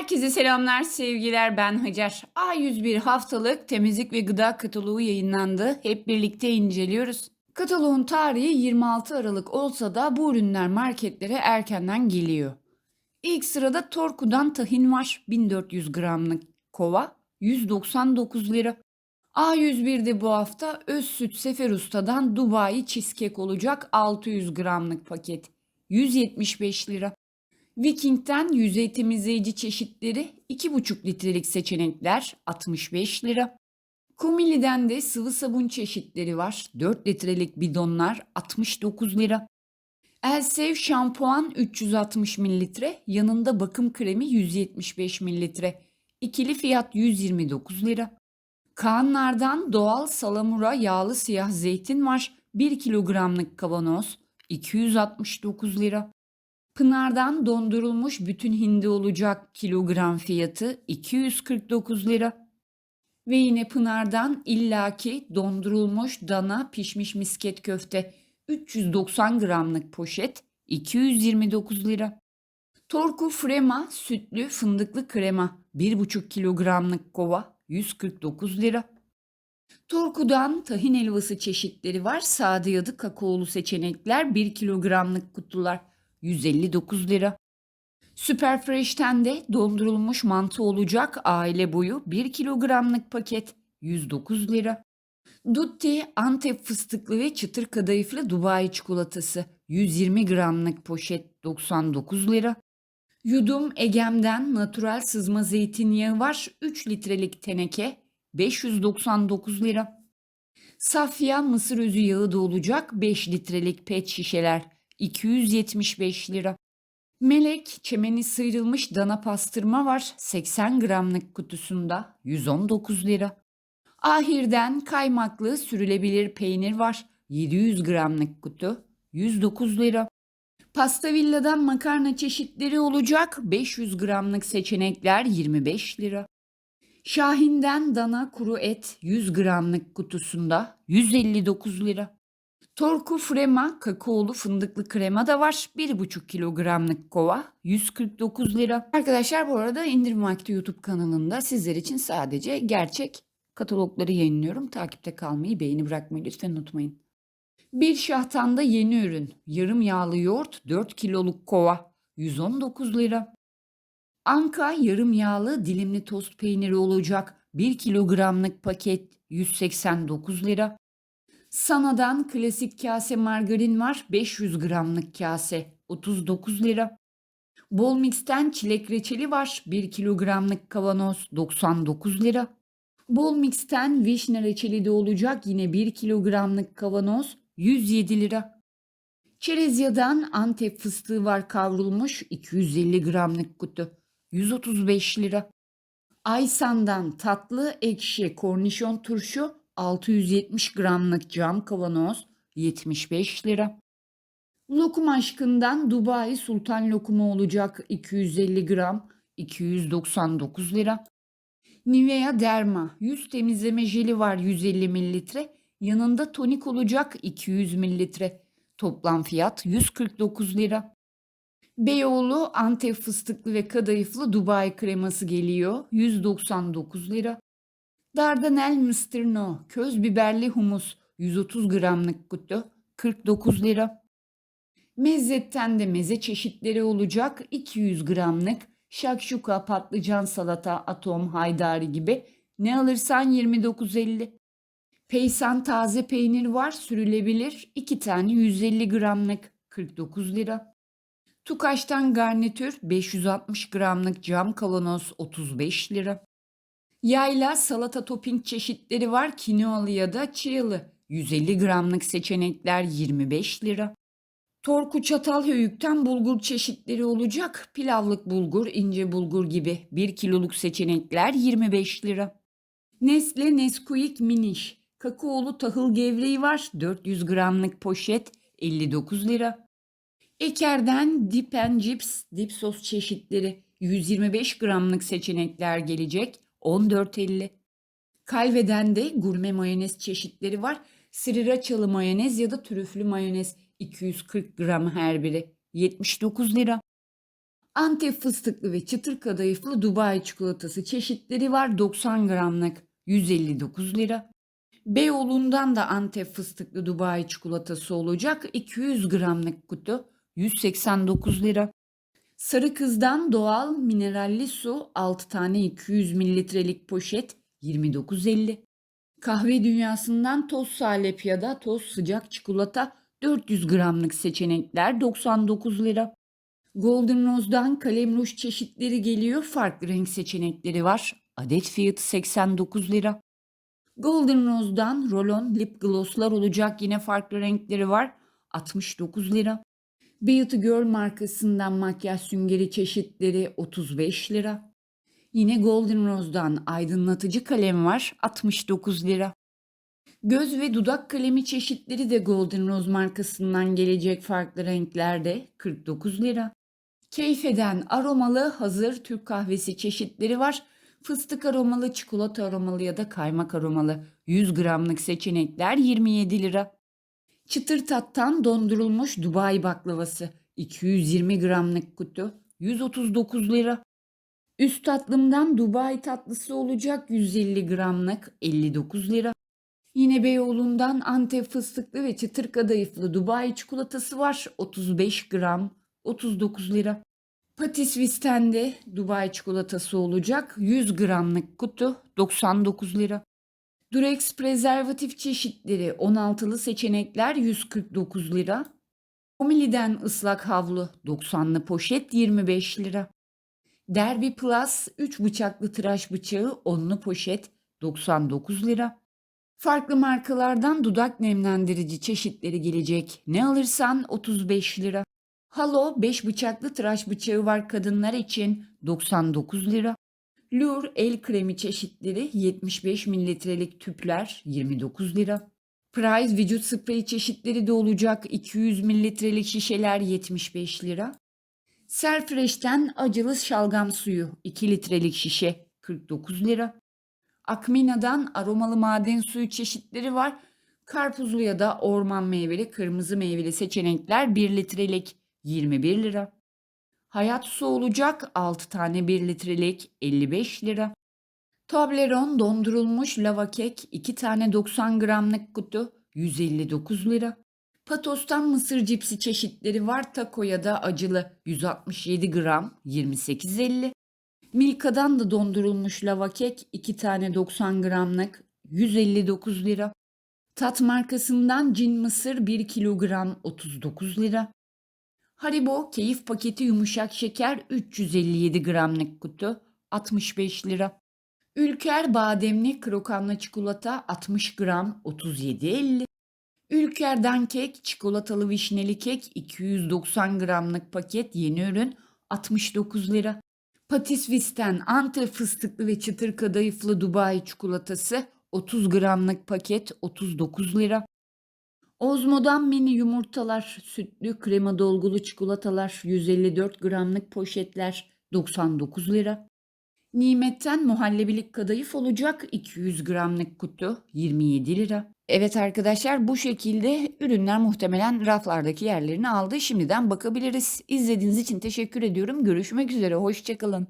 Herkese selamlar, sevgiler. Ben Hacer. A101 haftalık temizlik ve gıda kataloğu yayınlandı. Hep birlikte inceliyoruz. Kataloğun tarihi 26 Aralık olsa da bu ürünler marketlere erkenden geliyor. İlk sırada Torku'dan tahin var. 1400 gramlık kova 199 lira. A101'de bu hafta Öz Süt Sefer Usta'dan Dubai cheesecake olacak 600 gramlık paket 175 lira. Viking'den yüzey temizleyici çeşitleri 2,5 litrelik seçenekler 65 lira. Komili'den de sıvı sabun çeşitleri var. 4 litrelik bidonlar 69 lira. Elsev şampuan 360 mililitre, yanında bakım kremi 175 mililitre. İkili fiyat 129 lira. Kaanlardan doğal salamura yağlı siyah zeytin var. 1 kilogramlık kavanoz 269 lira. Pınar'dan dondurulmuş bütün hindi olacak kilogram fiyatı 249 lira. Ve yine Pınar'dan illaki dondurulmuş dana pişmiş misket köfte 390 gramlık poşet 229 lira. Torku Frema sütlü fındıklı krema 1,5 kilogramlık kova 149 lira. Torku'dan tahin helvası çeşitleri var. Sade kakaolu seçenekler 1 kilogramlık kutular 159 lira. Süper Fresh'ten de dondurulmuş mantı olacak aile boyu 1 kilogramlık paket 109 lira. Dutti Antep fıstıklı ve çıtır kadayıflı Dubai çikolatası 120 gramlık poşet 99 lira. Yudum Egem'den natural sızma zeytinyağı var 3 litrelik teneke 599 lira. Safya mısır özü yağı da olacak 5 litrelik pet şişeler 275 lira. Melek çemeni sıyrılmış dana pastırma var 80 gramlık kutusunda 119 lira. Ahir'den kaymaklı sürülebilir peynir var 700 gramlık kutu 109 lira. Pasta Villa'dan makarna çeşitleri olacak 500 gramlık seçenekler 25 lira. Şahin'den dana kuru et 100 gramlık kutusunda 159 lira. Torku Frema kakaolu fındıklı krema da var. 1,5 kilogramlık kova 149 lira. Arkadaşlar bu arada indirim vakti YouTube kanalında sizler için sadece gerçek katalogları yayınlıyorum. Takipte kalmayı, beğeni bırakmayı lütfen unutmayın. Bir şahtanda yeni ürün. Yarım yağlı yoğurt 4 kiloluk kova 119 lira. Anka yarım yağlı dilimli tost peyniri olacak 1 kilogramlık paket 189 lira. Sana'dan klasik kase margarin var 500 gramlık kase 39 lira. Bol Mix'ten çilek reçeli var 1 kilogramlık kavanoz 99 lira. Bol Mix'ten vişne reçeli de olacak yine 1 kilogramlık kavanoz 107 lira. Çerezya'dan Antep fıstığı var kavrulmuş 250 gramlık kutu 135 lira. Aysan'dan tatlı ekşi kornişon turşu 670 gramlık cam kavanoz 75 lira. Lokum aşkından Dubai Sultan lokumu olacak 250 gram 299 lira. Nivea Derma yüz temizleme jeli var 150 mililitre. Yanında tonik olacak 200 mililitre. Toplam fiyat 149 lira. Beyoğlu Antep fıstıklı ve kadayıflı Dubai kreması geliyor 199 lira. Dardanel Mr. No köz biberli humus 130 gramlık kutu 49 lira. Mezzetten de meze çeşitleri olacak 200 gramlık şakşuka, patlıcan salata, atom, haydari gibi ne alırsan 29.50. Peysan taze peynir var sürülebilir 2 tane 150 gramlık 49 lira. Tukaş'tan garnitür 560 gramlık cam kavanoz 35 lira. Yayla salata topping çeşitleri var. Kinoalı ya da chialı. 150 gramlık seçenekler 25 lira. Torku Çatalhöyük'ten bulgur çeşitleri olacak. Pilavlık bulgur, ince bulgur gibi 1 kiloluk seçenekler 25 lira. Nestle Nesquik Miniş. Kakaolu tahıl gevreği var. 400 gramlık poşet 59 lira. Eker'den Dip and Chips dip sos çeşitleri 125 gramlık seçenekler gelecek 14.50. Kalveden de gurme mayonez çeşitleri var. Srirachalı mayonez ya da trüflü mayonez 240 gram her biri 79 lira. Antep fıstıklı ve çıtır kadayıflı Dubai çikolatası çeşitleri var 90 gramlık 159 lira. Beyoğlu'ndan da Antep fıstıklı Dubai çikolatası olacak 200 gramlık kutu 189 lira. Sarı Kız'dan doğal mineralli su 6 tane 200 mililitrelik poşet 29.50. Kahve dünyasından toz salep ya da toz sıcak çikolata 400 gramlık seçenekler 99 lira. Golden Rose'dan kalem ruj çeşitleri geliyor. Farklı renk seçenekleri var. Adet fiyatı 89 lira. Golden Rose'dan rolon lip glosslar olacak. Yine farklı renkleri var. 69 lira. Beauty Girl markasından makyaj süngeri çeşitleri 35 lira. Yine Golden Rose'dan aydınlatıcı kalem var 69 lira. Göz ve dudak kalemi çeşitleri de Golden Rose markasından gelecek farklı renklerde 49 lira. Keyfeden aromalı hazır Türk kahvesi çeşitleri var. Fıstık aromalı, çikolata aromalı ya da kaymak aromalı 100 gramlık seçenekler 27 lira. Çıtır tattan dondurulmuş Dubai baklavası 220 gramlık kutu 139 lira. Üst tatlımdan Dubai tatlısı olacak 150 gramlık 59 lira. Yine Beyoğlu'ndan Antep fıstıklı ve çıtır kadayıflı Dubai çikolatası var 35 gram 39 lira. Patis Visten'de Dubai çikolatası olacak 100 gramlık kutu 99 lira. Durex prezervatif çeşitleri 16'lı seçenekler 149 lira. Omili'den ıslak havlu 90'lı poşet 25 lira. Derby Plus 3 bıçaklı tıraş bıçağı 10'lu poşet 99 lira. Farklı markalardan dudak nemlendirici çeşitleri gelecek. Ne alırsan 35 lira. Halo 5 bıçaklı tıraş bıçağı var kadınlar için 99 lira. Lur el kremi çeşitleri 75 mililitrelik tüpler 29 lira. Price vücut spreyi çeşitleri de olacak 200 mililitrelik şişeler 75 lira. Serfresh'ten acılı şalgam suyu 2 litrelik şişe 49 lira. Akmina'dan aromalı maden suyu çeşitleri var. Karpuzlu ya da orman meyveli, kırmızı meyveli seçenekler 1 litrelik 21 lira. Hayat su olacak 6 tane 1 litrelik 55 lira. Toblerone dondurulmuş lava kek 2 tane 90 gramlık kutu 159 lira. Patos'tan mısır cipsi çeşitleri var taco ya da acılı 167 gram 28.50. Milka'dan da dondurulmuş lava kek 2 tane 90 gramlık 159 lira. Tat markasından cin mısır 1 kilogram 39 lira. Haribo keyif paketi yumuşak şeker 357 gramlık kutu 65 lira. Ülker bademli krokanlı çikolata 60 gram 37.50. Ülker'den kek çikolatalı vişneli kek 290 gramlık paket yeni ürün 69 lira. Patis Visten Antep fıstıklı ve çıtır kadayıflı Dubai çikolatası 30 gramlık paket 39 lira. Ozmo'dan mini yumurtalar, sütlü krema dolgulu çikolatalar 154 gramlık poşetler 99 lira. Nimet'ten muhallebilik kadayıf olacak 200 gramlık kutu 27 lira. Evet arkadaşlar bu şekilde ürünler muhtemelen raflardaki yerlerini aldı. Şimdiden bakabiliriz. İzlediğiniz için teşekkür ediyorum. Görüşmek üzere. Hoşçakalın.